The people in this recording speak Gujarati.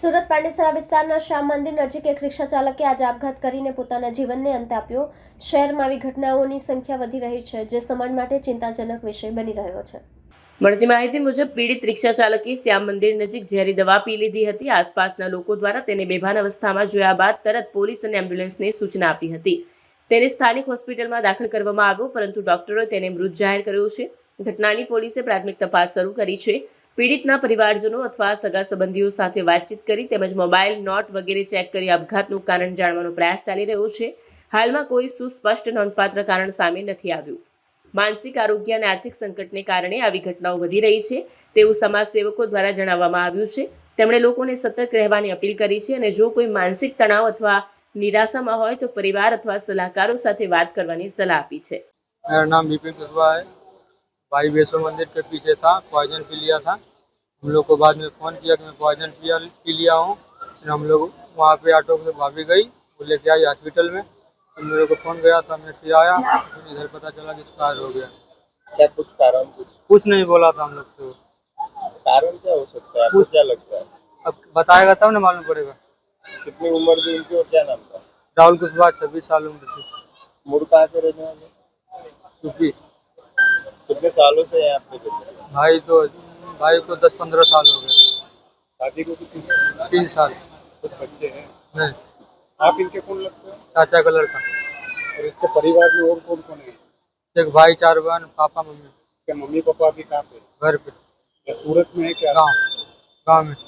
સુરત પાંડેસરા વિસ્તારના શ્યામ મંદિર નજીક એક રિક્ષા ચાલકે આજે આપઘાત કરીને પોતાના જીવનને અંત આપ્યો. શહેરમાં આવી ઘટનાઓની સંખ્યા વધી રહી છે, જે સમાજ માટે ચિંતાજનક વિષય બની રહ્યો છે. મળતી માહિતી મુજબ, પીડિત રિક્ષા ચાલકે શ્યામ મંદિર નજીક ઝેરી દવા પી લીધી હતી. આસપાસના લોકો દ્વારા તેને બેભાન અવસ્થામાં જોયા બાદ તરત પોલીસ અને એમ્બ્યુલન્સને સૂચના આપી હતી. તેને સ્થાનિક હોસ્પિટલમાં દાખલ કરવામાં આવ્યો, પરંતુ ડોક્ટરોએ તેને મૃત જાહેર કર્યો છે. ઘટનાની પોલીસે પ્રાથમિક તપાસ શરૂ કરી છે. પીડિતના પરિવારજનો અથવા સગા સંબંધીઓ સાથે વાતચીત કરી તેમજ મોબાઈલ નોટ વગેરે ચેક કરી આપઘાતનું કારણ જાણવાનો પ્રયાસ ચાલી રહ્યો છે. હાલમાં કોઈ સુસ્પષ્ટ નોંધપાત્ર કારણ સામે નથી આવ્યું. માનસિક આરોગ્ય અને આર્થિક સંકટને કારણે આવી ઘટનાઓ વધી રહી છે તેવું સમાજસેવકો દ્વારા જણાવવામાં આવ્યું છે. તેમણે લોકોને સતર્ક રહેવાની અપીલ કરી છે અને જો કોઈ માનસિક તણાવ અથવા નિરાશામાં હોય તો પરિવાર અથવા સલાહકારો સાથે વાત કરવાની સલાહ આપી છે. મારું નામ વિપિન કુશવાહ. भाई वैष्णो मंदिर के पीछे था पॉइजन पी लिया था। हम लोग को बाद में फ़ोन किया कि मैं पॉइजन पिया पी लिया हूँ। फिर हम लोग वहाँ पे ऑटो से भाभी गई वो लेके आई हॉस्पिटल में। तो मेरे को फ़ोन गया था मैं फिर आया। फिर इधर पता चला कि एक्सपायर हो गया। क्या कुछ कारण कुछ कुछ नहीं बोला था हम लोग से। कारण क्या हो सकता है? कुछ- क्या लगता है? अब बताएगा तब ना मालूम पड़ेगा। कितनी उम्र थी उनकी और क्या नाम था? राहुल कुशवाहा छब्बीस साल उम्र थी। मूड कहाँ के रहने वाले? क्योंकि कितने सालों से है आपके भाई तो भाई को दस पंद्रह साल हो गए। शादी को कितने तीन साल। कुछ बच्चे हैं? नहीं। आप इनके कौन लगते हैं? चाचा का लड़का। और इसके परिवार में और कौन कौन है? एक भाई चार बहन पापा मम्मी। इसके मम्मी पापा भी कहाँ पे? घर पे। सूरत में है क्या? गाँव। गाँव में।